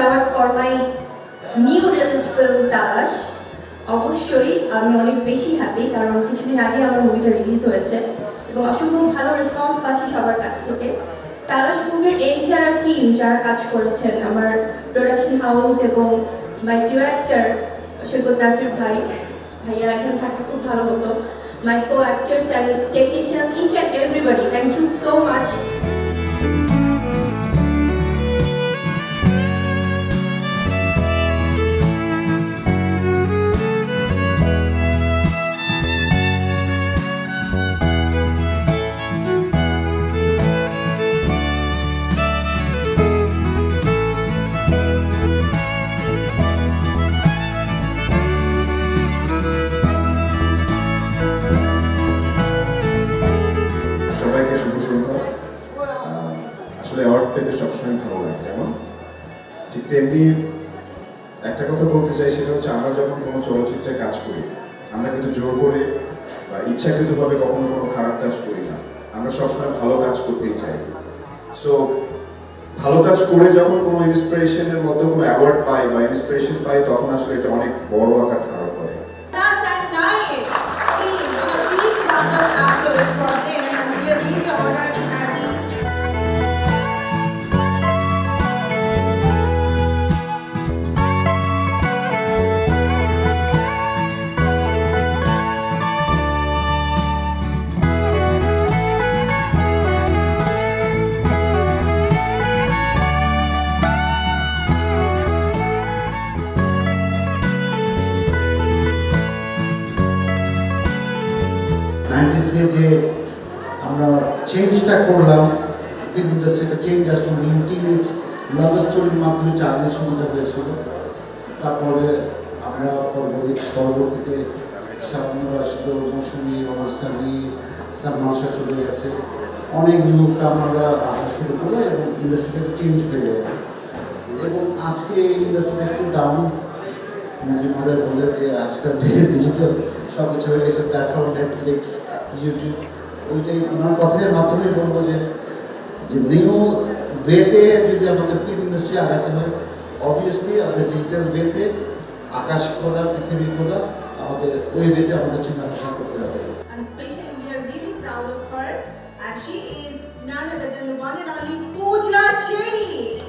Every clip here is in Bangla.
মাই নিউ রিলিজ ফিল্ম তালাশ অবশ্যই আমি অনেক বেশি হ্যাপি কারণ কিছুদিন আগে আমার মুভিটা রিলিজ হয়েছে এবং অসম্ভব ভালো রেসপন্স পাচ্ছি সবার কাছ থেকে। তালাশ মুভির এন্টায়ার টিম যারা কাজ করেছেন, আমার প্রোডাকশন হাউস এবং মাই ডিরেক্টর সৈকত নাসির ভাই, ভাইয়া এখানে থাকলে খুব ভালো হতো। My co actors and technicians each and everybody thank you so পেতে সবসময় ভালো লাগে, যেমন? ঠিক তেমনি একটা কথা বলতে চাই, সেটা হচ্ছে আমরা যখন কোনো চলচ্চিত্রে কাজ করি, আমরা কিন্তু জোর করে বা ইচ্ছাকৃতভাবে কখনো কোনো খারাপ কাজ করি না। আমরা সবসময় ভালো কাজ করতেই চাই। সো ভালো কাজ করে যখন কোনো ইন্সপিরেশনের মধ্যে কোনো অ্যাওয়ার্ড পাই বা ইন্সপিরেশন পাই, তখন আসলে এটা অনেক বড় আকার ধারণ করে। নাইনটিসে যে আমরা চেঞ্জটা করলাম ফিল্ম ইন্ডাস্ট্রিতে চেঞ্জ আসলো নিউ টিনেজ লাভ স্টোরির মাধ্যমে চাঁদের সুবিধা হয়েছিল। তারপরে আমরা পরবর্তী পরবর্তীতে শাবনুর আসলো মৌসুমি অবস্থানি সালমাশা চলে গেছে। অনেক লোক আমরা আসা শুরু করল এবং ইন্ডাস্ট্রিটা চেঞ্জ হয়ে গেল। এবং আজকে ইন্ডাস্ট্রিটা একটু ডাউন মহোদয় বললেন যে আজকাল ডিজিটাল সব কিছু হয়ে গেছে প্ল্যাটফর্ম নেটফ্লিক্স ইউটিউব ওইটাই ওনার কথার মাধ্যমে বলব যে যে নিউ ওয়েতে যদি আমাদের ফিল্ম ইন্ডাস্ট্রি আগাতে হয় অবভিয়াসলি আমাদের ডিজিটাল ওয়েতে আকাশ খোলা, পৃথিবী খোলা, আমাদের ওই ওয়েতে আমাদের চিন্তা ভাবনা করতে হবে and she is none other than the one and only Pooja Cherry.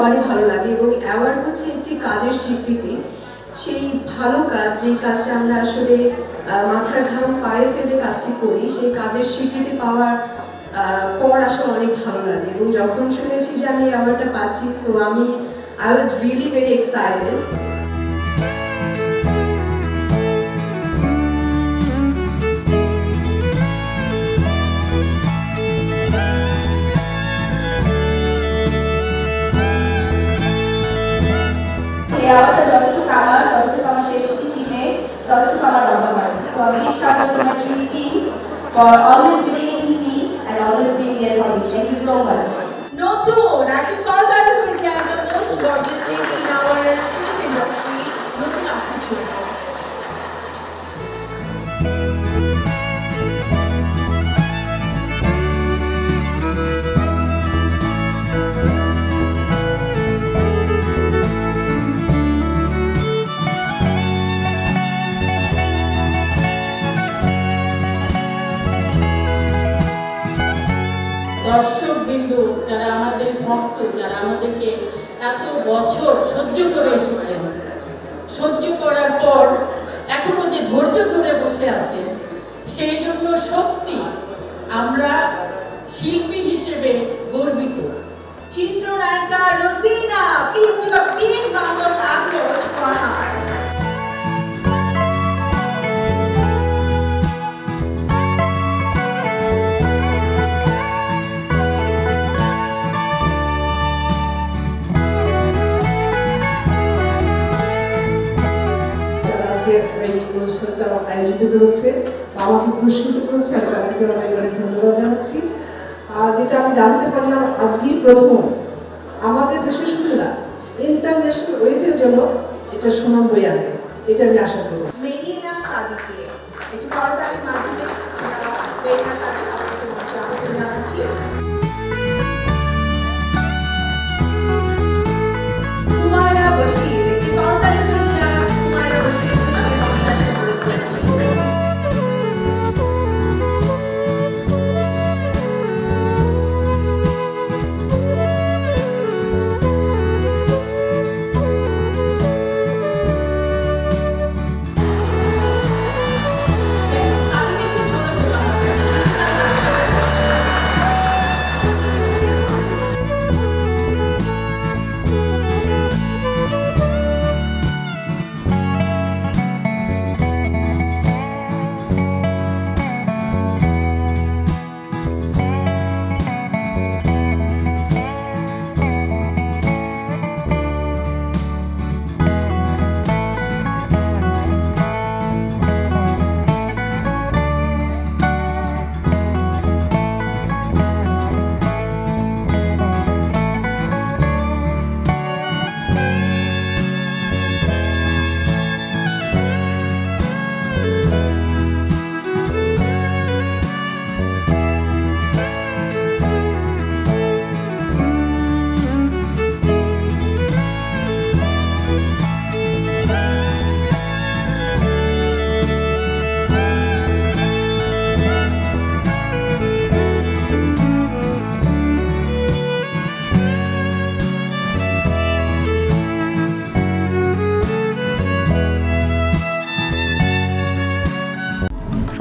সবারই ভালো লাগে এবং অ্যাওয়ার্ড হচ্ছে একটি কাজের স্বীকৃতি। সেই ভালো কাজ, যেই কাজটা আমরা আসলে মাথার ঘাম পায়ে ফেলে কাজটি করি, সেই কাজের স্বীকৃতি পাওয়ার পর আসলে অনেক ভালো লাগে। এবং যখন শুনেছি যে আমি অ্যাওয়ার্ডটা পাচ্ছি সো আমি I was really very excited for always believing in me and always being there for me. Thank you so much. ভক্ত যারা আমাদেরকে এত বছর সহ্য করে এসেছেন। সহ্য করার পর এখনও যে ধৈর্য ধরে বসে আছে সেই জন্য সত্যি আমরা শিল্পী হিসেবে গর্বিত। চিত্রনায়িকা এই অনুষ্ঠানটা আয়োজিত করেছে, আমাকে পুরস্কৃত করেছে আমি তাদেরকে অনেক অনেক ধন্যবাদ জানাচ্ছি। আর যেটা আমি জানতে পারলাম আজকেই প্রথম, আমাদের দেশে শুধু না ইন্টারন্যাশনাল এটা সুনাম বয়ে আনে, এটা আমি আশা করব। জানাচ্ছি। বশির